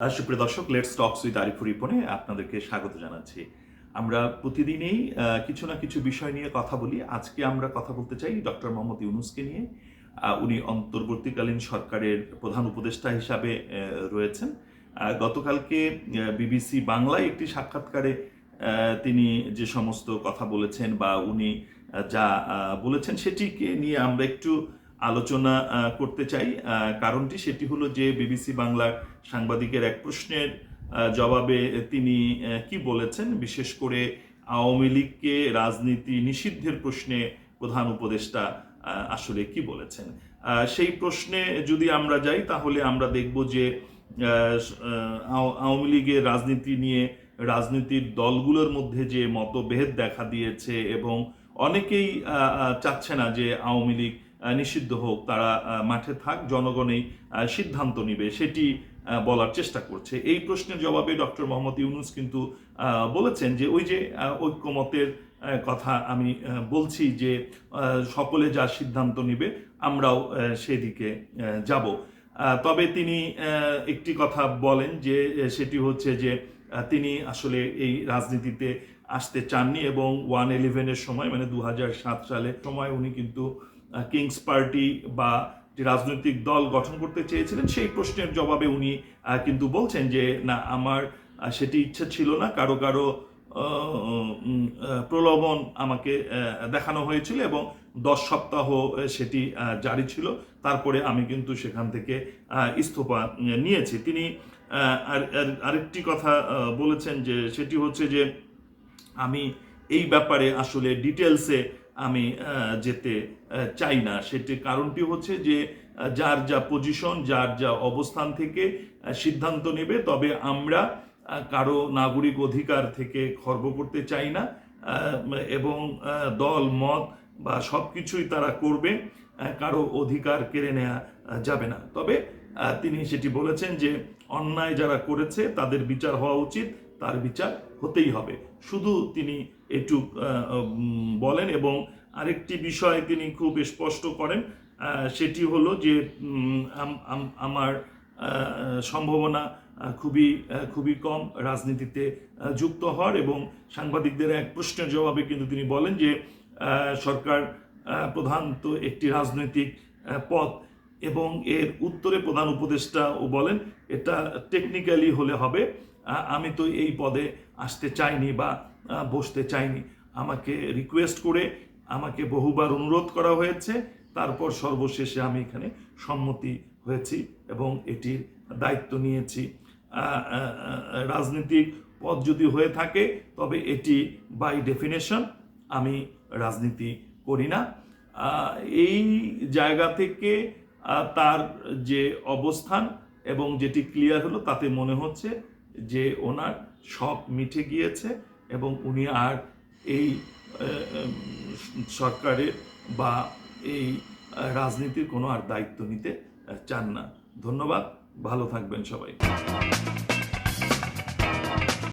সুপ্রিয় দর্শক let's talks with Arifur রিপনে আপনাদেরকে স্বাগত জানাচ্ছি। আমরা প্রতিদিনই কিছু না কিছু বিষয় নিয়ে কথা বলি। আজকে আমরা কথা বলতে চাই ডক্টর মোহাম্মদ ইউনুসকে নিয়ে। উনি অন্তর্বর্তীকালীন সরকারের প্রধান উপদেষ্টা হিসাবে রয়েছেন। গতকালকে বিবিসি বাংলায় একটি সাক্ষাৎকারে তিনি যে সমস্ত কথা বলেছেন বা উনি যা বলেছেন সেটিকে নিয়ে আমরা একটু আলোচনা করতে চাই। কারণটি সেটি হলো যে বিবিসি বাংলার সাংবাদিকের এক প্রশ্নের জবাবে তিনি কি বলেছেন? বিশেষ করে আওয়ামী লীগকে রাজনীতি নিষিদ্ধের প্রশ্নে প্রধান উপদেষ্টা আসলে কি বলেছেন? সেই প্রশ্নে যদি আমরা যাই, তাহলে আমরা দেখব যে আওয়ামী লীগের রাজনীতি নিয়ে রাজনীতির দলগুলোর মধ্যে যে মতভেদ দেখা দিয়েছে এবং অনেকেই চাচ্ছে না যে আওয়ামী লীগ নিষিদ্ধ হোক, তারা মাঠে থাক জনগণেই সিদ্ধান্ত নিবে, সেটি বলার চেষ্টা করছে। এই প্রশ্নের জবাবে ডক্টর মোহাম্মদ ইউনুস কিন্তু বলেছেন যে ওই যে ঐক্যমতের কথা আমি বলছি যে সকলে যা সিদ্ধান্ত নিবে, আমরাও সেদিকে যাব। তবে তিনি একটি কথা বলেন যে সেটি হচ্ছে যে তিনি আসলে এই রাজনীতিতে আসতে চাননি এবং ওয়ান ইলেভেনের সময় মানে দু সালে সময় উনি কিন্তু কিংস পার্টি বা যে রাজনৈতিক দল গঠন করতে চেয়েছিলেন, সেই প্রশ্নের জবাবে উনি কিন্তু বলছেন যে, না, আমার সেটি ইচ্ছা ছিল না। কারও কারও প্রলোভন আমাকে দেখানো হয়েছিল এবং দশ সপ্তাহ সেটি জারি ছিল। তারপরে আমি কিন্তু সেখান থেকে ইস্তফা নিয়েছি। তিনি আর- আরেকটি কথা বলেছেন যে, সেটি হচ্ছে যে, আমি এই ব্যাপারে আসলে ডিটেলসে আমি যেতে চাই না। সেটি কারণটি হচ্ছে যে যার যা পজিশন যার যা অবস্থান থেকে সিদ্ধান্ত নেবে, তবে আমরা কারও নাগরিক অধিকার থেকে খর্ব করতে চাই না এবং দল, মত বা সব কিছুই তারা করবে কারও অধিকার কেড়ে নেওয়া যাবে না। তবে তিনি সেটি বলেছেন যে, অন্যায় যারা করেছে, তাদের বিচার হওয়া উচিত, তার বিচার হতেই হবে। শুধু তিনি উম, বলেন এবং আরেকটি বিষয় তিনি খুব স্পষ্ট করেন সেটি হলো যে আম- আম- আমার সম্ভাবনা খুবই খুবই কম রাজনীতিতে যুক্ত হওয়ার এবং সাংবাদিকদের এক প্রশ্নের জবাবে কিন্তু তিনি বলেন যে সরকার আহ, প্রধান তো একটি রাজনৈতিক পদ এবং এর উত্তরে প্রধান উপদেষ্টাও বলেন, এটা টেকনিক্যালি হলে হবে আমি তো এই পদে আসতে চাইনি বা বসতে চাইনি। আমাকে রিকোয়েস্ট করে আমাকে বহুবার অনুরোধ করা হয়েছে, তারপর সর্বশেষে আমি এখানে সম্মতি হয়েছি এবং এটির দায়িত্ব নিয়েছি। রাজনৈতিক পদ যদি হয়ে থাকে, তবে এটি বাই ডেফিনেশন আমি রাজনীতি করি না। এই জায়গা থেকে তার যে অবস্থান এবং যেটি ক্লিয়ার হলো, তাতে মনে হচ্ছে যে ওনার শখ মিঠে গিয়েছে এবং উনি আর এই সরকারের বা এই রাজনীতির কোনো আর দায়িত্ব নিতে চান না। ধন্যবাদ, ভালো থাকবেন সবাই।